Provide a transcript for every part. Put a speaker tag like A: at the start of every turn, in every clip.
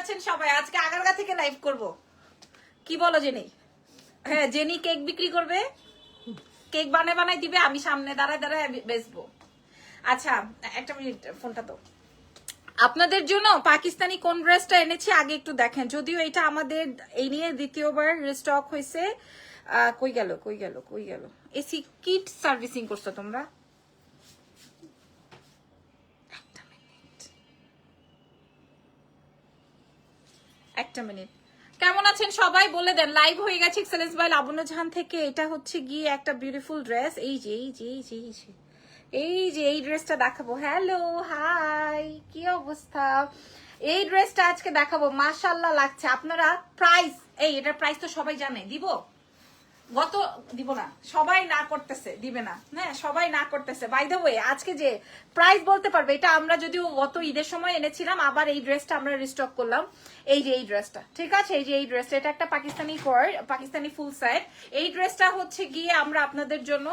A: আছেন সবাই? আজকে আগারগা থেকে লাইভ করব। কি বলো, জেনি? হ্যাঁ জেনি কেক বিক্রি করবে? কেক বানায় বানায় দিবে, আমি সামনে দাঁড়ায় দাঁড়ায় বেচবো। আচ্ছা একটা মিনিট ফোনটা তো। আপনাদের জন্য পাকিস্তানি কোন ড্রেসটা এনেছি আগে একটু দেখেন। যদিও এটা আমাদের, এই নিয়ে দ্বিতীয়বার রিস্টক হয়েছে। কই গেল কই গেল কই গেল? এসি কিট সার্ভিসিং করছ তোমরা? একটা মিনিট। কেমন আছেন সবাই? বলে দেন লাইভ হয়ে গেছে এক্সেলেন্স বাই লাবণ্য জাহান থেকে। এটা হচ্ছে গিয়ে একটা বিউটিফুল ড্রেস এই যে এই যে এই যে এই যে। এই যে, এই ড্রেসটা দেখাবো। হ্যালো হাই কি অবস্থা? এই ড্রেসটা আজকে দেখাবো। মাশাল্লাহ লাগছে। আপনারা প্রাইস এই, এটার প্রাইস তো সবাই জানে। দিব? গত দিব না, সবাই না করতেছে, দিবে না। হ্যাঁ সবাই না করতেছে। বাই দ্য ওয়ে আজকে যে প্রাইস বলতে পারবে, এটা আমরা যদিও গত ঈদের সময় এনেছিলাম, আবার এই ড্রেসটা আমরা রিস্টক করলাম। এই যে এই ড্রেসটা ঠিক আছে? এই যে এই ড্রেসটা এটা একটা পাকিস্তানি কর পাকিস্তানি ফুল সাইড এই ড্রেসটা হচ্ছে গিয়ে আমরা আপনাদের জন্য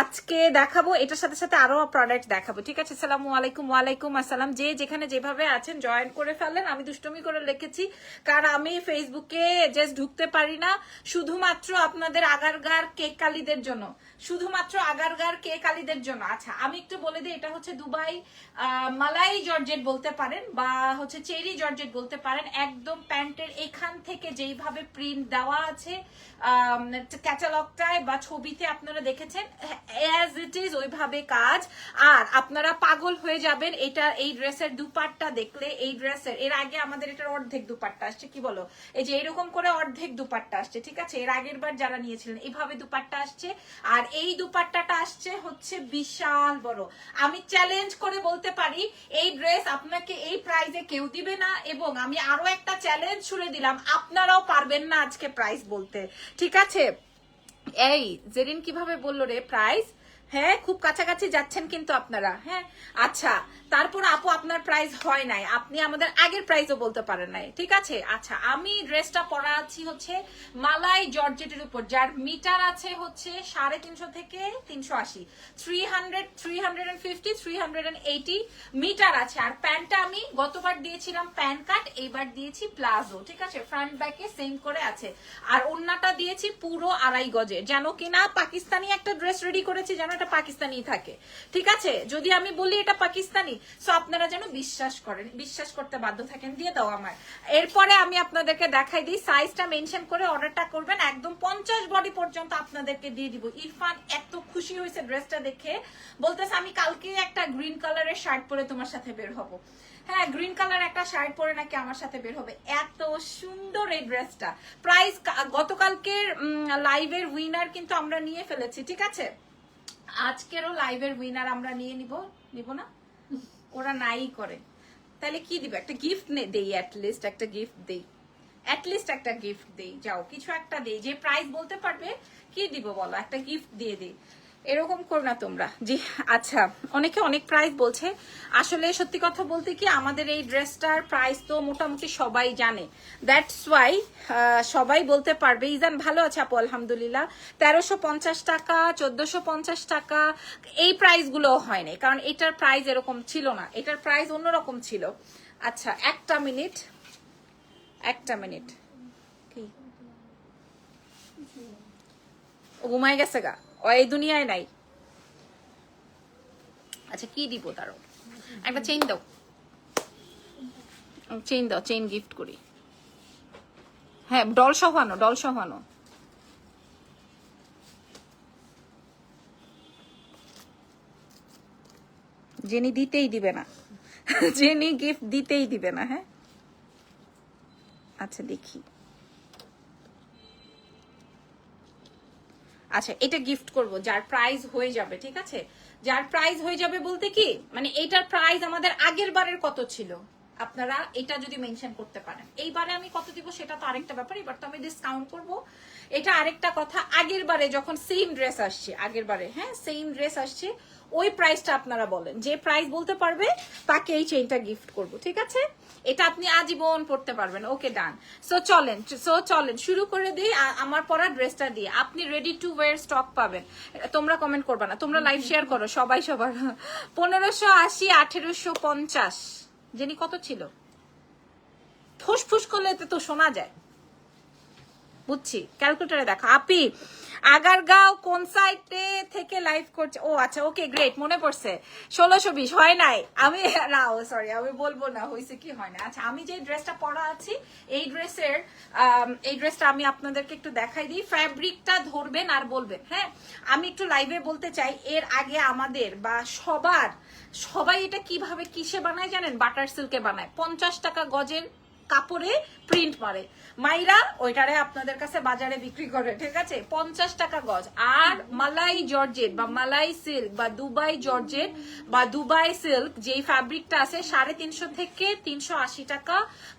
A: আজকে দেখাবো। এটার সাথে সাথে আরও প্রোডাক্ট দেখাবো, ঠিক আছে? সালামু আলাইকুম, ওয়ালাইকুম আসসালাম। যে যেখানে যেভাবে আছেন জয়েন করে ফেললেন। আমি দুষ্টমি করে লিখেছি, কারণ আমি ফেসবুকে জাস্ট ঢুকতে পারি না। শুধুমাত্র আপনাদের আগারগার কেক কালীদের জন্য। শুধুমাত্র আগারগার কেক কালীদের জন্য। আচ্ছা আমি একটু বলে দিই, এটা হচ্ছে দুবাই মালাই জর্জেট বলতে পারেন বা হচ্ছে চেরি জর্জেট বলতে পারেন। একদম প্যান্টের এখান থেকে যেইভাবে প্রিন্ট দেওয়া আছে ক্যাটালগটায় বা ছবিতে আপনারা দেখেছেন অ্যাজ ইট ইজ ওইভাবে কাজ। আর আপনারা পাগল হয়ে যাবেন, এটা এই ড্রেসের দুপাট্টা দেখলে, এই ড্রেসের, এর আগে আমাদের এটার অর্ধেক দুপাট্টা আসছে, কি বলো? এই যে এরকম করে অর্ধেক দুপাট্টা আসছে, ঠিক আছে? এর আগের বার যারা নিয়েছিলেন এইভাবে দুপাট্টা আসছে, আর এই দুপাট্টাটা আসছে হচ্ছে বিশাল বড়। আমি চ্যালেঞ্জ করে বলতে পারি, এই ড্রেস আপনাকে এই প্রাইজে কেউ দিবে না, এবং আমি আরও একটা চ্যালেঞ্জ ছুড়ে দিলাম, আপনারাও পারবেন না আজকে প্রাইস বলতে। ঠিক আছে? এই, জেরিন কীভাবে বলল রে প্রাইস হ্যাঁ খুব কাছাকাছি যাচ্ছেন কিন্তু আপনারা হ্যাঁ? আচ্ছা তারপর আপু আপনার প্রাইস হয় নাই, আপনি আমাদের আগের প্রাইসও বলতে পারেন নাই, ঠিক আছে? আচ্ছা আমি ড্রেসটা পরা আছি হচ্ছে মালাই জর্জেটের উপর, যার মিটার আছে হচ্ছে সাড়ে তিনশো থেকে তিনশো আশি three hundred three hundred and fifty three hundred and eighty metre আছে। আর প্যান্টটা আমি গতবার দিয়েছিলাম প্যান কাট, এইবার দিয়েছি প্লাজো, ঠিক আছে? ফ্রন্ট ব্যাকে সেম করে আছে। আর ওন্নাটা দিয়েছি পুরো আড়াই গজে, যেন কিনা পাকিস্তানি একটা ড্রেস রেডি করেছি, যেন এটা পাকিস্তানি থাকে। ঠিক আছে? যদি আমি বলি এটা পাকিস্তানি সো আপনারা যেন বিশ্বাস করেন, বিশ্বাস করতে বাধ্য থাকেন, দিয়ে দাও আমার এরপরে আমি আপনাদেরকে দেখাই দিই সাইজটা মেনশন করে অর্ডারটা করবেন, একদম পঞ্চাশ বডি পর্যন্ত আপনাদেরকে দিয়ে দিব। ইরফান এত খুশি হয়েছে ড্রেসটা দেখে। বলতেছে, আমি কালকে একটা গ্রিন কালারের শার্ট পরে তোমার সাথে বের হব। হ্যাঁ গ্রিন কালার একটা শার্ট পরে নাকি আমার সাথে বের হবে। এত সুন্দর এই ড্রেসটা। প্রাইস গতকালকের লাইভের উইনার কিন্তু আমরা নিয়ে ফেলেছি, ঠিক আছে? আজকেরও লাইভের উইনার আমরা নিয়ে নিব নিব না? ওরা নাই করে। তাহলে কি দিবে? একটা গিফট নে দেই অ্যাটলিস্ট একটা গিফট দেই। অ্যাটলিস্ট একটা গিফট দেই। যাও, কিছু একটা দেই। যে প্রাইস বলতে পারবে, কি দিব বলো? একটা গিফট দিয়ে দিই। এরকম করো না তোমরা। জি আচ্ছা অনেকে অনেক প্রাইস বলছে। আসলে সত্যি কথা বলতে কি, আমাদের এই ড্রেসটার প্রাইস তো মোটামুটি সবাই জানে। দ্যাটস ওয়াই সবাই বলতে পারবে, ইজান ভালো আছে আপু, আলহামদুলিল্লাহ। তেরোশো পঞ্চাশ টাকা, চোদ্দশো পঞ্চাশ টাকা, এই প্রাইসগুলো হয় নাই। কারণ এটার প্রাইস এরকম ছিল না। এটার প্রাইস অন্যরকম ছিল। আচ্ছা একটা মিনিট একটা মিনিট ঘুমায় গেছে গা। এই দুনিয়ায় নাই। আচ্ছা কি দিব তারও একটা চেইন দাও। চেইন দাও চেইন গিফট করি। হ্যাঁ ডল সহ আনো ডল সহ আনো। জেনি দিতেই দিবে না। জেনি গিফট দিতেই দিবে না হ্যাঁ? আচ্ছা দেখি। আচ্ছা এটা গিফট করব, যার প্রাইস হয়ে যাবে, ঠিক আছে? যার প্রাইস হয়ে যাবে বলতে কি মানে এটার প্রাইজ আমাদের আগের বারের কত ছিল? আপনারা এটা যদি মেনশন করতে পারেন। এইবারে আমি কত দিব সেটা তো আরেকটা ব্যাপার, এবার তো আমি ডিসকাউন্ট করব। এটা আরেকটা কথা, আগের বারে যখন সেম ড্রেস আসছে, আগের বারে হ্যাঁ সেম ড্রেস আসছে ওই প্রাইসটা আপনারা বলেন। যে প্রাইস বলতে পারবে, তাকে এই চেইনটা গিফট করব, ঠিক আছে? এটা আপনি আজীবন পড়তে পারবেন। ওকে ডান সো চলেন সো চলেন, শুরু করে দিই আমার পরা ড্রেসটা দিয়ে। আপনি রেডি টু ওয়ার স্টক পাবেন। তোমরা কমেন্ট করবে না, তোমরা লাইভ শেয়ার করো, সবাই সবার। পনেরোশো আশি, আঠেরোশো পঞ্চাশ। জেনি কত ছিল? ফুসফুস করলে তো শোনা যায়। বুঝছি ক্যালকুলেটারে দেখো। আপি আগারগাঁও কোন সাইটে থেকে লাইভ করছে? ও আচ্ছা ওকে গ্রেট মনে পড়ছে। ষোলোশো বিশ, হয় নাই? আমি, না, ও সরি আমি বলব না হয়েছে কি, হয় না আচ্ছা আমি যে ড্রেসটা পরা আছি, এই ড্রেসের এই ড্রেসটা আমি আপনাদেরকে একটু দেখাই দিই। ফ্যাব্রিকটা ধরবেন আর বলবেন হ্যাঁ? আমি একটু লাইভে বলতে চাই, এর আগে আমাদের বা সবার, সবাই এটা কীভাবে কিসে বানায় জানেন? বাটার সিল্কে বানায়। পঞ্চাশ টাকা গজের কাপড়ে প্রিন্ট মারে। মাইরা ওইটারে আপনাদের কাছে বাজারে বিক্রি করে, ঠিক আছে? পঞ্চাশ টাকা গজ। আর মালাই জর্জেট বা মালাই সিল্ক বা দুবাই জর্জেট বা দুবাই সিল্ক যেই ফ্যাব্রিকটা আছে, সাড়ে তিনশো থেকে তিনশো আশি টাকা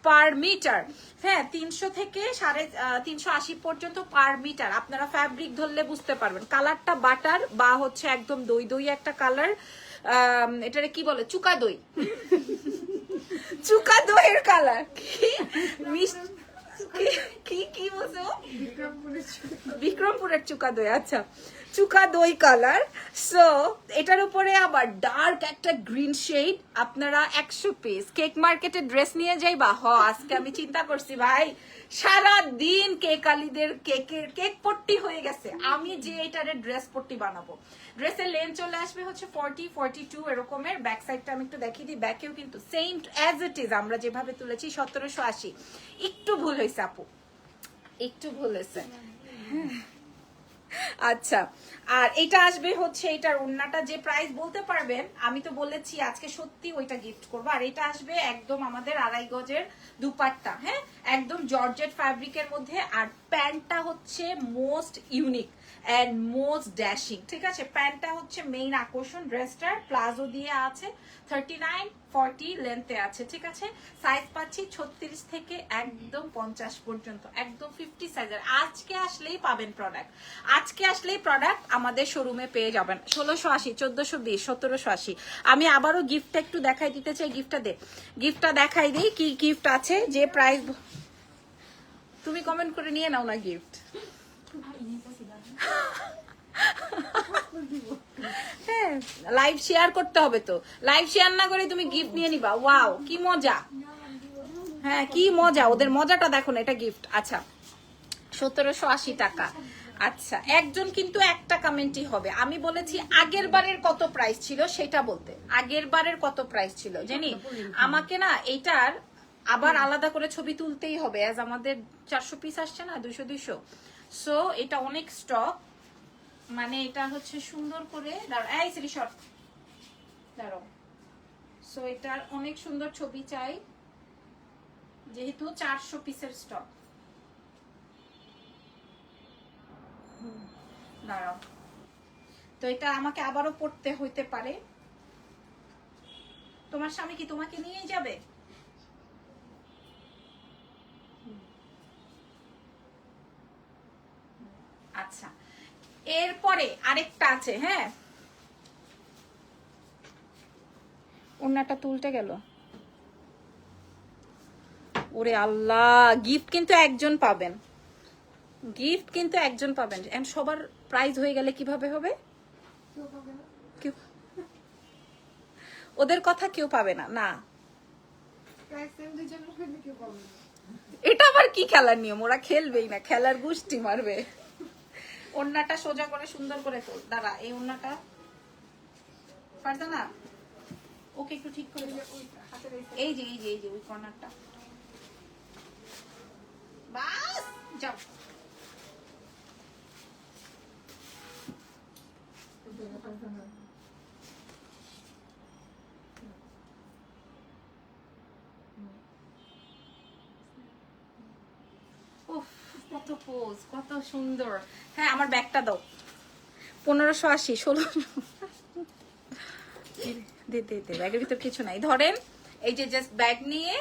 A: পার মিটার হ্যাঁ তিনশো থেকে সাড়ে তিনশো আশি পর্যন্ত পার মিটার আপনারা ফ্যাব্রিক ধরলে বুঝতে পারবেন। কালারটা বাটার বা হচ্ছে একদম দই দই একটা কালার এটারে কি বলে? চুকা দই। চুকা দইয়ের কালার। কি? কি কি বলছো? বিক্রমপুরের চুকা দই আচ্ছা। চুকা দই কালার সো এটার উপরে আবার ডার্ক একটা গ্রিন শেড আপনারা একশো পিস কেক মার্কেটে ড্রেস নিয়ে যাই বা, হ, আজকে আমি চিন্তা করছি ভাই সারা দিন কেক আলিদের কেকের কেক পট্টি হয়ে গেছে। আমি যে এটারে ড্রেস পট্টি বানাবো। ড্রেসের লেন চলে আসবে হচ্ছে ফর্টি ফর্টি টু এরকমের ব্যাক সাইডটা আমি একটু দেখিয়ে দিই। ব্যাকেও কিন্তু সেম অ্যাজ ইট ইজ আমরা যেভাবে তুলেছি সতেরোশো আশি। একটু ভুল হয়েছে আপু। একটু ভুল হয়েছে। আচ্ছা আর এটা আসবে হচ্ছে এটার ওন্নাটা যে প্রাইস বলতে পারবেন, আমি তো বলেছি আজকে সত্যি ওইটা গিফট করব। আর এটা আসবে একদম আমাদের আড়াই গজের দুপাট্টা হ্যাঁ? একদম জর্জেট ফ্যাব্রিকের মধ্যে, আর প্যান্টটা হচ্ছে most unique and most dashing ঠিক আছে? প্যান্টটা হচ্ছে মেইন আকর্ষণ ড্রেসটার প্লাজো দিয়ে আছে থার্টি নাইন ফর্টি লেন্থে আছে, ঠিক আছে? সাইজ পাচ্ছি ছত্রিশ থেকে একদম পঞ্চাশ পর্যন্ত, একদম ফিফটি সাইজের আজকে আসলেই পাবেন প্রোডাক্ট আজকে আসলেই প্রোডাক্ট আমাদের শোরুমে পেয়ে যাবেন। ষোলোশো আশি, চোদ্দশো বিশ, সতেরোশো আশি। আমি আবারও গিফটটা একটু দেখাই দিতে চাই গিফটটা দে। গিফটটা দেখাই দিই, কি গিফট আছে? যে প্রাইস তুমি কমেন্ট করে নিয়ে নাও না গিফট হ্যাঁ লাইভ শেয়ার করতে হবে তো। লাইভ শেয়ার না করে তুমি গিফট নিয়ে নিবা। ওয়াও কি মজা। হ্যাঁ কি মজা। ওদের মজাটা দেখো না, এটা গিফট আচ্ছা সতেরোশো আশি টাকা। আচ্ছা একজন কিন্তু একটা কমেন্টই হবে। আমি বলেছি আগের বারের কত প্রাইস ছিল সেটা বলতে। আগের বারের কত প্রাইস ছিল, জানি? আমাকে না এইটার আবার আলাদা করে ছবি তুলতেই হবে। অ্যাজ আমাদের চারশো পিস আসছে না, দুইশো দুইশো? সো এটা অনেক স্টক মানে এটা হচ্ছে সুন্দর করে, দাঁড়াও, এই সিরি শর্ট দাঁড়াও। সো এটার অনেক সুন্দর ছবি চাই। যেহেতু চারশো পিসের স্টক দাঁড়াও। তো এটা আমাকে আবারও পড়তে হইতে পারে। তোমার স্বামী কি তোমাকে নিয়েই যাবে আচ্ছা এরপরে আরেকটা আছে হ্যাঁ? ওনাটা তুলতে গেল। ওরে আল্লাহ গিফট কিন্তু একজন পাবেন। গিফট কিন্তু একজন পাবেন। এন্ড সবার প্রাইজ হয়ে গেলে কীভাবে হবে? ওদের কথা কেউ পাবে না না। এটা আবার কি খেলার নিয়ম? ওরা খেলবেই না খেলার গুষ্টি মারবে। ওন্নাটা সোজা করে সুন্দর করে তোল। দাঁড়া এই ওন্নাটা পারতো না ওকে একটু ঠিক করে। এই যে এই যে এই যে ওই কর্নারটা। বাস যাও। উফ, কত পোজ কত সুন্দর। হ্যাঁ আমার ব্যাগটা দাও। পনেরোশো আশি, ষোলো। ব্যাগের ভিতর কিছু নাই। ধরেন, এই যে জাস্ট ব্যাগ নিয়ে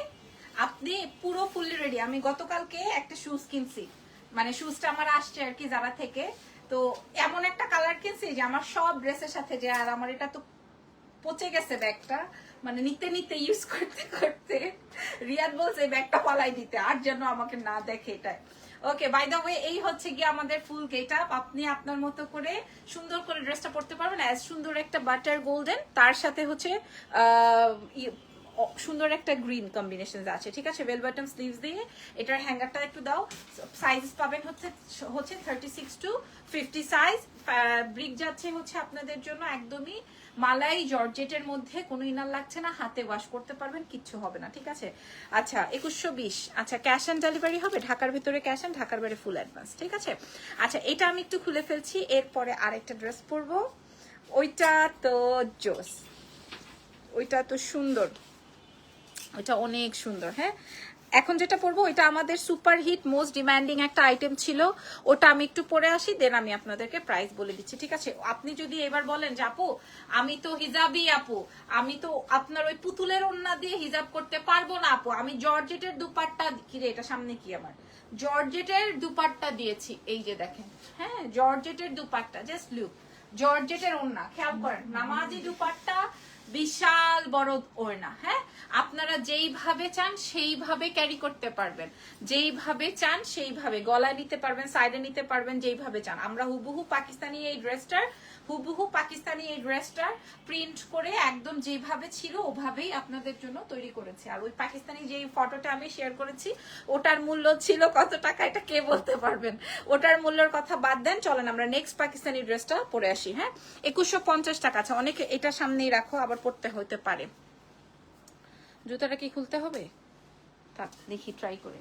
A: আপনি পুরো ফুললি রেডি আমি গতকালকে একটা শুজ কিনছি। মানে শুজটা আমার আসছে আর কি যারা থেকে। তো এমন একটা কালার কিনছি যে আমার সব ড্রেসের সাথে যে আর আমার এটা তো পচে গেছে ব্যাগটা। মানে নিতে নিতে ইউজ করতে করতে রিয়াদ বলছে ব্যাগটা পালাই দিতে। আর যেন আমাকে না দেখে এটাই ওকে বাই দ্য ওয়ে এই হচ্ছে গিয়ে আমাদের ফুল গেট আপ আপনি আপনার মতো করে সুন্দর করে ড্রেসটা পরতে পারবেন। অ্যাজ সুন্দর একটা বাটার গোল্ডেন তার সাথে হচ্ছে সুন্দর একটা গ্রিন কম্বিনেশন আছে। ঠিক আছে? বেল বাটন স্লিভস দিয়ে এটার হ্যাঙ্গারটা একটু দাও। সাইজ পাবেন হচ্ছে হচ্ছে thirty six to fifty size brick যাচ্ছে হচ্ছে আপনাদের জন্য একদমই মালাই জর্জেটের মধ্যে কোনো ইনার লাগছে না, হাতে ওয়াশ করতে পারবেন, কিচ্ছু হবে না, ঠিক আছে? আচ্ছা একুশশো বিশ। আচ্ছা ক্যাশ অন ডেলিভারি হবে, ঢাকার ভিতরে ক্যাশ অন ঢাকার বাইরে ফুল অ্যাডভান্স ঠিক আছে? আচ্ছা এটা আমি একটু খুলে ফেলছি, এরপরে আরেকটা ড্রেস পরবো। ওইটা তো জোস। ওইটা তো সুন্দর। ওইটা অনেক সুন্দর হ্যাঁ? এখন যেটা পরবো ওইটা আমাদের সুপার হিট মোস্ট ডিমান্ডিং একটা আইটেম ছিল। ওটা আমি একটু পরে আসি, দেন আমি আপনাদেরকে প্রাইস বলে দিচ্ছি, ঠিক আছে? আপনি যদি এবার বলেন যে, আপু, আমি তো হিজাবই আপু, আমি তো আপনার ওই পুতুলের ওন্না দিয়ে হিজাব করতে পারব না, আপু, আমি জর্জেটের দুপাট্টা কিরে, এটা সামনে কি আমার জর্জেটের দুপাট্টা দিয়েছি, এই যে দেখেন হ্যাঁ? জর্জেটের দুপাট্টা জাস্ট লুক জর্জেটের ওন্না খেয়াল করেন, নামাজি দুপাট্টা বিশাল বড় ওড়না হ্যাঁ? আপনারা যেইভাবে চান, সেইভাবে ক্যারি করতে পারবেন। যেইভাবে চান, সেইভাবে। গলায় নিতে পারবেন সাইডে নিতে পারবেন, যেইভাবে চান। আমরা হুবহু পাকিস্তানি এই ড্রেসটার হুবহু পাকিস্তানি এই ড্রেসটা প্রিন্ট করে একদম যেভাবে ছিল, ওভাবেই আপনাদের জন্য তৈরি করেছি। আর ওই পাকিস্তানি যে ফটোটা আমি শেয়ার করেছি, ওটার মূল্য ছিল কত টাকা, এটা কে বলতে পারবেন? ওটার মূল্যের কথা বাদ দেন, চলেন আমরা নেক্সট পাকিস্তানি ড্রেসটা পরে আসি হ্যাঁ? একুশশো পঞ্চাশ টাকা আছে, অনেকে এটা সামনেই রাখো, আবার পড়তে হতে পারে। জুতাটা কি খুলতে হবে? থাক, দেখি ট্রাই করে।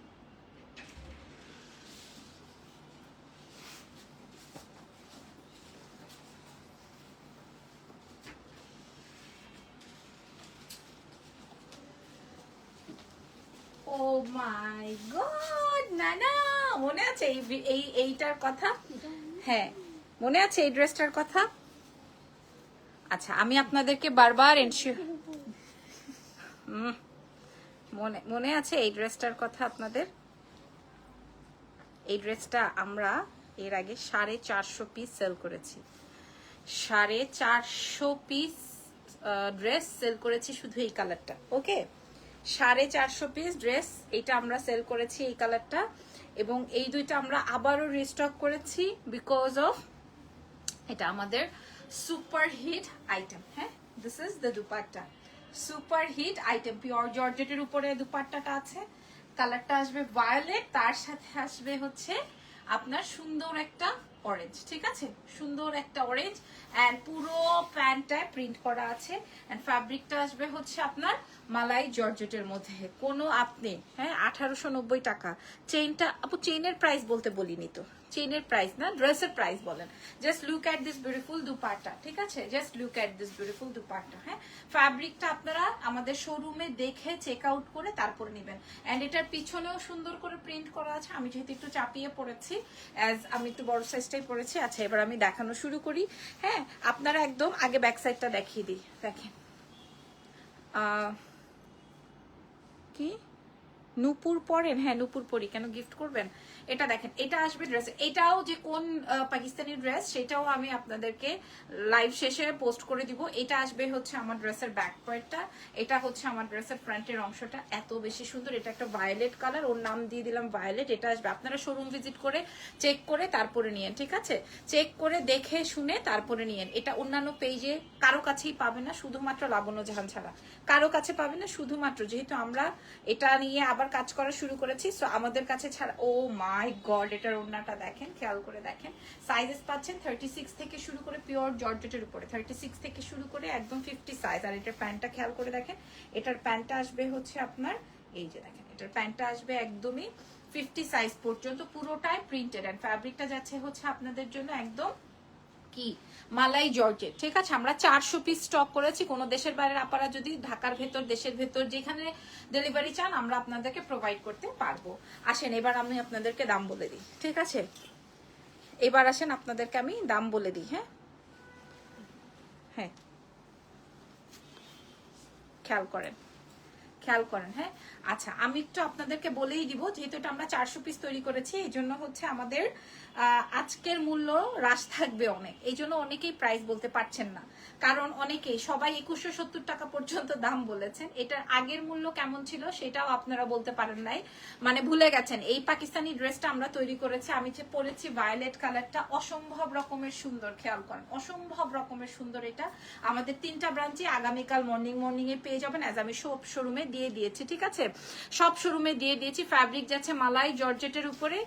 A: মাই গড না না মনে আছে এই এই, এইটার কথা? হ্যাঁ মনে আছে এই ড্রেসটার কথা? আচ্ছা আমি আপনাদেরকে বারবার এনশিওর মনে মনে আছে এই ড্রেসটার কথা আপনাদের? এই ড্রেসটা আমরা এর আগে সাড়ে চারশো পিস সেল করেছি। সাড়ে চারশো পিস ড্রেস সেল করেছি শুধু এই কালারটা ওকে সাড়ে চারশো পিস ড্রেস এটা আমরা সেল করেছি এই কালারটা এবং এই দুইটা আমরা আবারও রিস্টক করেছি বিকজ অফ এটা আমাদের সুপার হিট আইটেম হ্যাঁ? This is the dupatta. Super hit item pure জর্জেটের উপরে দুপাট্টাটা আছে। কালারটা আসবে ভায়োলেট তার সাথে আসবে হচ্ছে আপনার সুন্দর একটা অরেঞ্জ ঠিক আছে? সুন্দর একটা অরেঞ্জ অ্যান্ড পুরো প্যান্টটায় প্রিন্ট করা আছে। অ্যান্ড ফ্যাব্রিকটা আসবে হচ্ছে আপনার মালাই জর্জেটের মধ্যে। কোনো আপনি হ্যাঁ? আঠারোশো নব্বই টাকা। চেইনটা আপু চেইনের প্রাইস বলতে বলিনি তো। চেইনের প্রাইস না ড্রেসের প্রাইস বলেন। Just look at this beautiful dupatta, ঠিক আছে? Just look at this beautiful dupatta হ্যাঁ? ফ্যাব্রিকটা আপনারা আমাদের শোরুমে দেখে চেক আউট করে তারপরে নেবেন। অ্যান্ড এটার পিছনেও সুন্দর করে প্রিন্ট করা আছে। আমি যেহেতু একটু চাপিয়ে পড়েছি অ্যাজ আমি একটু বড় সাইজটাই পরেছি আচ্ছা এবার আমি দেখানো শুরু করি। হ্যাঁ আপনারা একদম আগে ব্যাক সাইডটা দেখিয়ে দিই। দেখেন। কি? নূপুর পরেন। হ্যাঁ নূপুর পরি। কেন গিফট করবেন? এটা দেখেন, এটা আসবে ড্রেস এটাও যে কোন পাকিস্তানি ড্রেস সেটাও আমি আপনাদেরকে লাইভ শেষে পোস্ট করে দিব। এটা আসবে হচ্ছে আমার ড্রেসের ব্যাক পার্টটা এটা হচ্ছে আমার ড্রেসের ফ্রন্টের অংশটা। এত বেশি সুন্দর, এটা একটা ভায়োলেট কালার ওর নাম দিয়ে দিলাম ভায়োলেট এটা আসবে। আপনারা শোরুম ভিজিট করে চেক করে তারপরে নিয়েন, ঠিক আছে? চেক করে দেখে শুনে তারপরে নিয়েন। এটা অন্যান্য পেজে কারও কাছেই পাবে না, শুধুমাত্র লাবণ্য জাহান ছাড়া। কারও কাছে পাবে না, শুধুমাত্র, যেহেতু আমরা এটা নিয়ে আবার কাজ করা শুরু করেছি সো আমাদের কাছে ছাড়া ও মাই গড, এটার ওড়নাটা দেখেন, খেয়াল করে দেখেন। সাইজেস পাচ্ছেন থার্টি সিক্স থেকে শুরু করে পিওর জর্জেটের উপরে। থার্টি সিক্স থেকে শুরু করে একদম ফিফটি সাইজ আর এটার প্যান্টটা খেয়াল করে দেখেন, এটার প্যান্টটা আসবে হচ্ছে আপনার, এই যে দেখেন, এটার প্যান্টটা আসবে একদমই ফিফটি সাইজ পর্যন্ত পুরোটাই প্রিন্টেড অ্যান্ড ফ্যাব্রিকটা যাচ্ছে হচ্ছে আপনাদের জন্য একদম কি? মালাই, জর্জেট। ঠিক আছে, আমরা চারশো পিস স্টক করেছি। কোনো দেশের বাইরের আপারা যদি ঢাকার ভেতর, দেশের ভেতর যেখানে ডেলিভারি চান, আমরা আপনাদেরকে প্রোভাইড করতে পারব। আসেন, এবার আমি আপনাদেরকে দাম বলে দিই। ঠিক আছে? এবার আসেন, আপনাদেরকে আমি দাম বলে দিই হ্যাঁ? হ্যাঁ। খেয়াল করেন। খেয়াল করেন হ্যাঁ? আচ্ছা আমি একটু আপনাদেরকে বলেই দিব, যেহেতু এটা আমরা চারশো পিস তৈরি করেছি, এই জন্য হচ্ছে আমাদের আজকের মূল্য হ্রাস থাকবে অনেক। এই জন্য অনেকেই প্রাইস বলতে পারছেন না। কারণ অনেকেই, সবাই একুশশো সত্তর টাকা পর্যন্ত দাম বলেছেন। এটার আগের মূল্য কেমন ছিল সেটাও আপনারা বলতে পারেন নাই। মানে ভুলে গেছেন, এই পাকিস্তানি ড্রেসটা আমরা তৈরি করেছি, আমি যে পরেছি ভায়োলেট কালারটা অসম্ভব রকমের সুন্দর, খেয়াল করেন, অসম্ভব রকমের সুন্দর এটা। আমাদের তিনটা ব্রাঞ্চে আগামীকাল মর্নিং মর্নিং এ পেয়ে যাবেন অ্যাজ আমি শোরুমে দিয়ে দিয়েছি, ঠিক আছে? সব শোরুমে দিয়ে দিয়েছি। ফ্যাব্রিক যাচ্ছে মালাই জর্জেটের উপরে।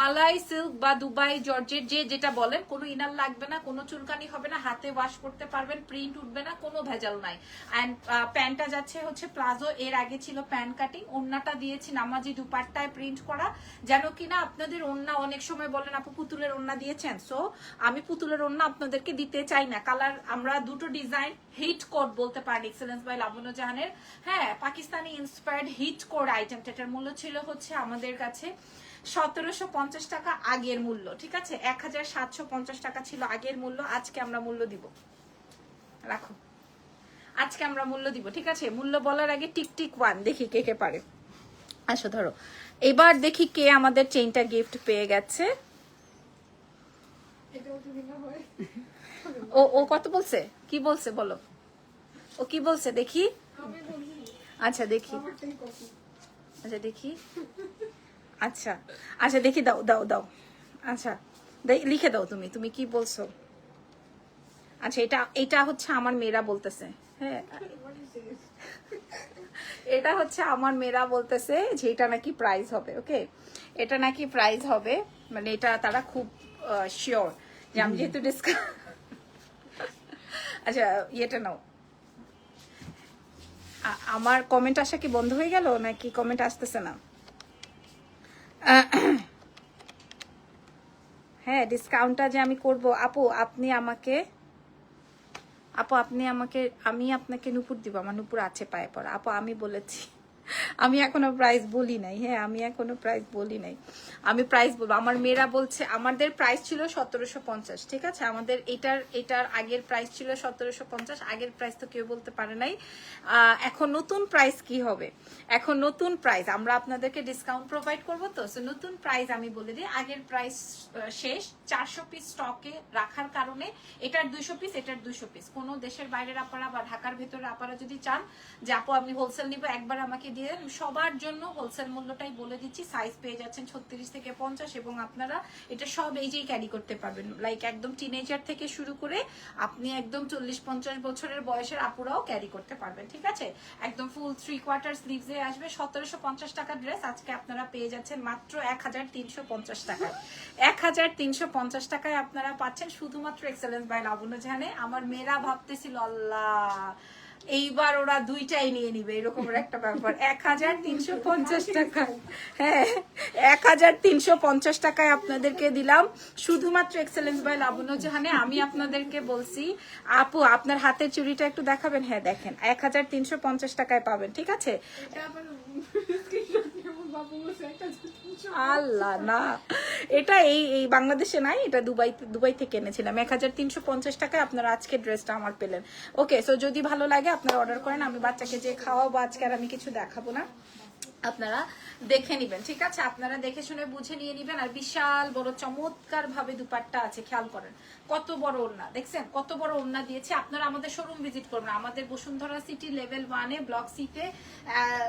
A: মালাই, সিল্ক বা দুবাই জর্জেট, যে যেটা বলেন, কোনো ইনার লাগবে না, কোনো চুলকানি হবে না, হাতে ওয়াশ করতে পারবেন প্রিন্ট উঠবে না, কোনো ভেজাল নাই। অ্যান্ড প্যান্টটা যাচ্ছে হচ্ছে প্লাজো, এর আগে ছিল প্যান্ট কাটিং। ওন্নাটা দিয়েছি নামাজি দুপাট্টায় প্রিন্ট করা, যেন কিনা আপনাদের ওন্না অনেক সময় বলেন, আপু, পুতুলের ওন্না দিয়েছেন। সো আমি পুতুলের ওন্না আপনাদেরকে দিতে চাই না। কালার আমরা দুটো ডিজাইন হিট কোড বলতে পারি এক্সেলেন্স বাই লাবণ্য জাহানের। হ্যাঁ পাকিস্তানি ইন্সপায়ার্ড হিট কোড আইটেমটা এটার মূল্য ছিল হচ্ছে আমাদের কাছে সতেরোশো পঞ্চাশ টাকা আগের মূল্য ঠিক আছে? এক হাজার সাতশো পঞ্চাশ টাকা ছিল আগের মূল্য আজকে আমরা মূল্য দিব। রাখো। আজকে আমরা মূল্য দিব ঠিক আছে? মূল্য বলার আগে টিক টিক ওয়ান দেখি কে কে পারে। আসো ধরো। এবার দেখি কে আমাদের চেইনটা গিফট পেয়ে গেছে। ও ও কত বলছে? কি বলছে বলো? ও কি বলছে দেখি? আচ্ছা দেখি। আচ্ছা দেখি। আচ্ছা আচ্ছা দেখি দাও দাও দাও। আচ্ছা লিখে দাও তুমি তুমি কি বলছো? আচ্ছা এটা এটা হচ্ছে আমার মেয়েরা বলতেছে হ্যাঁ। এটা হচ্ছে আমার মেয়েরা বলতেছে যে এটা নাকি প্রাইস হবে ওকে এটা নাকি প্রাইস হবে মানে এটা তারা খুব শিওর যে আমি যেহেতু ডিসকাস আচ্ছা ইয়েটা নাও। আমার কমেন্ট আসা কি বন্ধ হয়ে গেল নাকি কমেন্ট আসতেছে না? হ্যাঁ ডিসকাউন্টটা যে আমি করব, আপু, আপনি আমাকে, আপু, আপনি আমাকে, আমি আপনাকে নুপুর দিব, আমার নুপুর আছে পায়ে পড়া। আপু, আমি বলেছি। আমি এখনও প্রাইস বলি নাই হ্যাঁ আমি এখনও প্রাইস বলি নাই। আমি প্রাইস বলব। আমার মেয়েরা বলছে, আমাদের প্রাইস ছিল সতেরোশো পঞ্চাশ, ঠিক আছে? আমাদের এটার এটার আগের প্রাইস ছিল সতেরোশো পঞ্চাশ, আগের প্রাইস তো কেউ বলতে পারে নাই। এখন নতুন প্রাইস কি হবে? এখন নতুন প্রাইস আমরা আপনাদেরকে ডিসকাউন্ট প্রোভাইড করব তো? নতুন প্রাইস আমি বলে দিই। আগের প্রাইস শেষ, চারশো পিস স্টকে রাখার কারণে এটার দুইশো পিস এটার দুইশো পিস কোনো দেশের বাইরের আপারা বা ঢাকার ভেতরে আপারা যদি চান যে, আপু আমি হোলসেল নিবো, একবার আমাকে দিয়ে সবার জন্য হোলসেল মূল্যটাই বলে দিচ্ছি। সাইজ পেয়ে যাচ্ছেন ছত্রিশ থেকে পঞ্চাশ এবং আপনারা এটা সব এইজেই ক্যারি করতে পারবেন। লাইক একদম টিনেজার থেকে শুরু করে আপনি একদম চল্লিশ পঞ্চাশ বছরের বয়সের আপুরাও ক্যারি করতে পারবেন, ঠিক আছে? একদম ফুল থ্রি কোয়ার্টার স্লিভসে আসবে। সতেরোশো পঞ্চাশ টাকা ড্রেস আজকে আপনারা পেয়ে যাচ্ছেন মাত্র এক হাজার তিনশো পঞ্চাশ টাকায় এক হাজার তিনশো পঞ্চাশ টাকায় আপনারা পাচ্ছেন শুধুমাত্র এক্সেলেন্স বাই লাবণ্য জাহানে আমার মেয়েরা ভাবতেছিল, আল্লাহ! এইবার ওরা দুইটাই নিয়ে নিবে, এরকম একটা ব্যাপার। এক হাজার তিনশো পঞ্চাশ টাকা হ্যাঁ এক হাজার তিনশো পঞ্চাশ টাকায় আপনাদেরকে দিলাম। শুধুমাত্র এক্সেলেন্স বাই লাবণ্য জাহানে আমি আপনাদেরকে বলছি, আপু, আপনার হাতের চুরিটা একটু দেখাবেন? হ্যাঁ দেখেন, এক হাজার তিনশো পঞ্চাশ টাকায় পাবেন, ঠিক আছে? আল্লাহ, না। এটা এই এই বাংলাদেশে নাই, এটা দুবাই দুবাই থেকে এনেছিলাম। এক হাজার তিনশো পঞ্চাশ টাকায় আপনারা আজকে ড্রেসটা আমার পেলেন। ওকে সো যদি ভালো লাগে, আপনারা অর্ডার করেন, আমি বাচ্চাকে যে খাওয়াবো আজকে আর আমি কিছু দেখাবো না। আপনারা দেখে নিবেন, ঠিক আছে? আপনারা দেখে শুনে বুঝে নিয়ে নিবেন, আর বিশাল বড় চমৎকার ভাবে দুপাট্টা আছে, খেয়াল করেন। কত বড় ওড়না, দেখছেন? কত বড় ওড়না দিয়েছে। আপনারা আমাদের শোরুম ভিজিট করবেন। আমাদের বসুন্ধরা সিটি লেভেল ওয়ানে ব্লক সিতে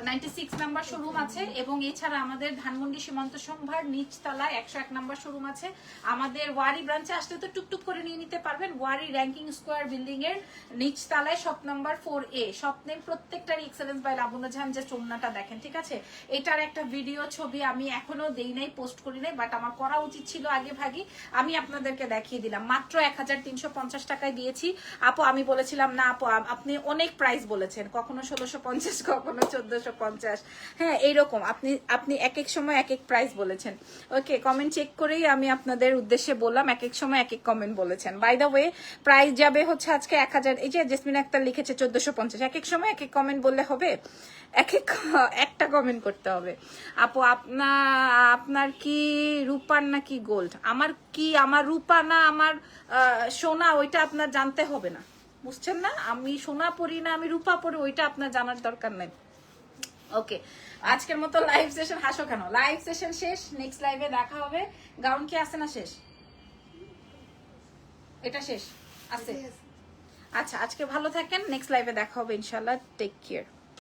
A: নাইনটি সিক্স নাম্বার শোরুম আছে এবং এছাড়া আমাদের ধানমন্ডি সীমান্ত সম্ভার নিচতলায় একশো এক নাম্বার শোরুম আছে। আমাদের ওয়ারি ব্রাঞ্চে আসলে তো টুকটুক করে নিয়ে নিতে পারবেন। ওয়ারি র্যাঙ্কিং স্কোয়ার বিল্ডিং এর নিচতলায় শপ নাম্বার ফোর এ স্বপ্নের প্রত্যেকটার এক্সেলেন্স বাই লাবণ্য জাহান যে চোমনাটা দেখেন, ঠিক আছে? এটার একটা ভিডিও ছবি আমি এখনও দেই নাই পোস্ট করি নাই বাট আমার করা উচিত ছিল আগে ভাগে আমি আপনাদেরকে দেখিয়ে দিলাম। মাত্র এক হাজার তিনশো পঞ্চাশ টাকায় দিয়েছি। আপু, আমি বলেছিলাম, না আপু আপনি অনেক প্রাইস বলেছেন। কখনো ষোলোশো পঞ্চাশ, কখনো চোদ্দশো পঞ্চাশ। হ্যাঁ এইরকম। আপনি আপনি এক এক সময় এক এক প্রাইস বলেছেন। ওকে কমেন্ট চেক করেই আমি আপনাদের উদ্দেশ্যে বললাম এক এক সময় এক এক কমেন্ট বলেছেন। বাই দ্য ওয়ে প্রাইস যাবে হচ্ছে আজকে এক হাজার এই যে জেসমিন আক্তার লিখেছে চোদ্দশো পঞ্চাশ। এক এক সময় এক এক কমেন্ট বললে হবে? এক এক একটা কমেন্ট করতে হবে। আপু আপনার আপনার কি রূপার নাকি গোল্ড আমার কি আমার রূপা না, আমার সোনা ওইটা আপনার জানতে হবে না। বুঝছেন না? আমি সোনা পরি না আমি রূপা পরি ওইটা আপনার জানার দরকার নেই। ওকে আজকের মতো লাইভ সেশন হাসো কেন? লাইভ সেশন শেষ নেক্সট লাইভে দেখা হবে। গাউন কি আছে না শেষ? এটা শেষ? আছে। আচ্ছা আজকে ভালো থাকেন নেক্সট লাইভে দেখা হবে ইনশাল্লাহ টেক কেয়ার